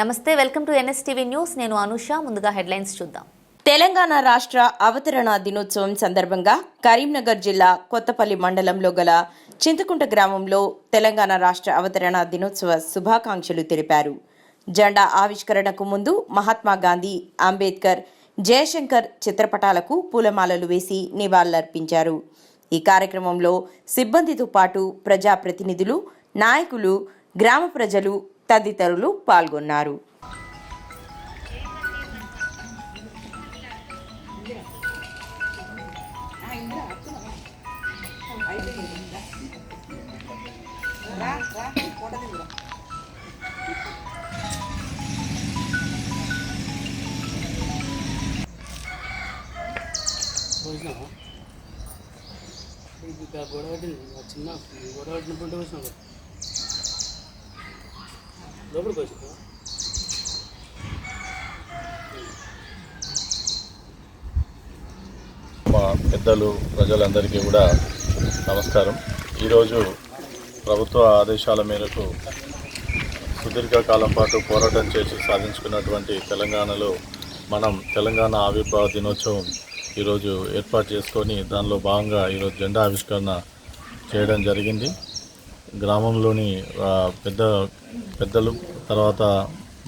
నమస్తే welcome to NSTV news. నేను అనుష. ముందుగా హెడ్లైన్స్ చూద్దాం. తెలంగాణ రాష్ట్ర అవతరణ దినోత్సవం సందర్భంగా కరీంనగర్ జిల్లా కొత్తపల్లి మండలంలో గల చింతకుంట గ్రామంలో తెలంగాణ రాష్ట్ర అవతరణ దినోత్సవ శుభాకాంక్షలు తెలిపారు. జెండా ఆవిష్కరణకు ముందు మహాత్మా గాంధీ అంబేద్కర్ జయశంకర్ చిత్రపటాలకు పూలమాలలు వేసి నివాళులర్పించారు. ఈ కార్యక్రమంలో సిబ్బందితో పాటు ప్రజాప్రతినిధులు నాయకులు గ్రామ ప్రజలు తదితరులు పాల్గొన్నారు. గొడవ చిన్న గొడవ పట్టినప్పుడు పోసినావు లోపలికి వచ్చినావా మా పెద్దలు ప్రజలందరికీ కూడా నమస్కారం. ఈరోజు ప్రభుత్వ ఆదేశాల మేరకు సుదీర్ఘకాలం పాటు పోరాటం చేసి సాధించుకున్నటువంటి తెలంగాణలో మనం తెలంగాణ ఆవిర్భావ దినోత్సవం ఈరోజు ఏర్పాటు చేసుకొని దానిలో భాగంగా ఈరోజు జెండా ఆవిష్కరణ చేయడం జరిగింది. గ్రామంలోని పెద్ద పెద్దలు తర్వాత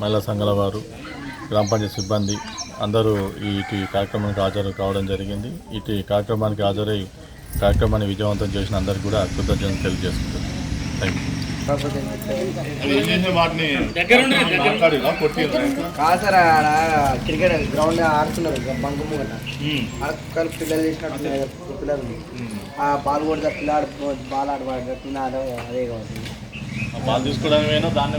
మహిళా సంఘాల వారు గ్రామ పంచాయతీ సిబ్బంది అందరూ ఈ కార్యక్రమానికి హాజరు కావడం జరిగింది. ఇటు కార్యక్రమానికి హాజరై కార్యక్రమాన్ని విజయవంతం చేసిన అందరికీ కూడా కృతజ్ఞతలు తెలియజేసుకుంటున్నాను. థ్యాంక్ యూ కాదు సార్ ఆడ క్రికెట్ గ్రౌండ్ ఆడుతున్నారు బంకు అక్కడ పిల్లలు చేసినట్టు పిల్లలు ఆ బాల్ కొడితే పిల్లాడు బాల్ ఆడబడ్డ పిల్లాడు అదే కావాలి బాల్ తీసుకోవడానికి పోయినా దాన్నే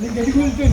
నీకు ఎదుగుతుంది